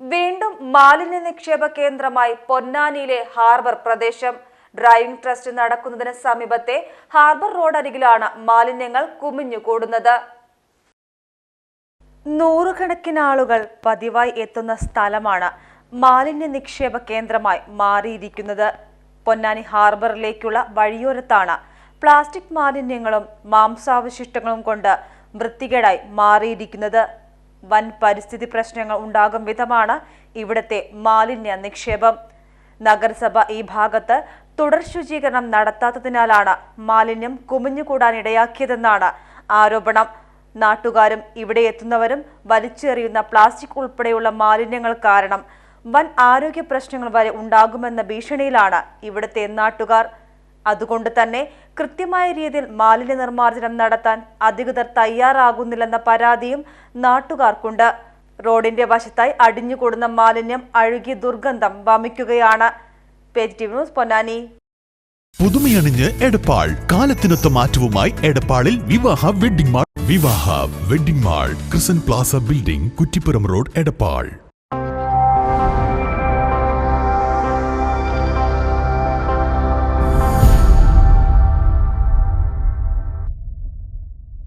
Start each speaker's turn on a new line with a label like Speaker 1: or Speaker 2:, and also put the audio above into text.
Speaker 1: വീണ്ടും മാലിന്യ നിക്ഷേപ കേന്ദ്രമായി പൊന്നാനിയിലെ ഹാർബർ പ്രദേശം. ഡ്രൈവിംഗ് ട്രസ്റ്റ് നടക്കുന്നതിന് സമീപത്തെ ഹാർബർ റോഡ് അരികിലാണ് മാലിന്യങ്ങൾ കുമിഞ്ഞുകൂടുന്നത്. നൂറുകണക്കിന് ആളുകൾ പതിവായി എത്തുന്ന സ്ഥലമാണ് മാലിന്യ നിക്ഷേപ കേന്ദ്രമായി മാറിയിരിക്കുന്നത്. പൊന്നാനി ഹാർബറിലേക്കുള്ള വഴിയോരത്താണ് പ്ലാസ്റ്റിക് മാലിന്യങ്ങളും മാംസാവശിഷ്ടങ്ങളും കൊണ്ട് വൃത്തികേടായി മാറിയിരിക്കുന്നത്. വൻ പരിസ്ഥിതി പ്രശ്നങ്ങൾ ഉണ്ടാകും വിധമാണ് ഇവിടത്തെ മാലിന്യ നിക്ഷേപം. നഗരസഭ ഈ ഭാഗത്ത് തുടർ ശുചീകരണം നടത്താത്തതിനാലാണ് മാലിന്യം കുമിഞ്ഞുകൂടാൻ ഇടയാക്കിയതെന്നാണ് ആരോപണം. നാട്ടുകാരും ഇവിടെ എത്തുന്നവരും വലിച്ചെറിയുന്ന പ്ലാസ്റ്റിക് ഉൾപ്പെടെയുള്ള മാലിന്യങ്ങൾ കാരണം വൻ ആരോഗ്യ പ്രശ്നങ്ങൾ വരെ ഉണ്ടാകുമെന്ന ഭീഷണിയിലാണ് ഇവിടുത്തെ നാട്ടുകാർ. അതുകൊണ്ട് തന്നെ കൃത്യമായ രീതിയിൽ മാലിന്യ നിർമ്മാർജനം നടത്താൻ അധികൃതർ തയ്യാറാകുന്നില്ലെന്ന പരാതിയും നാട്ടുകാർക്കുണ്ട്. റോഡിന്റെ വശത്തായി അടിഞ്ഞുകൂടുന്ന മാലിന്യം അഴുകിയ ദുർഗന്ധം വമിക്കുകയാണ്. ന്യൂസ് പൊന്നാനി.
Speaker 2: പുതുമയണിഞ്ഞ് എടപ്പാൾ. കാലത്തിനൊത്ത മാറ്റവുമായി എടപ്പാളിൽ Vivaha wedding mall. Vivaha wedding mall ക്രിസൻ plaza building Kuttippuram road Edappal.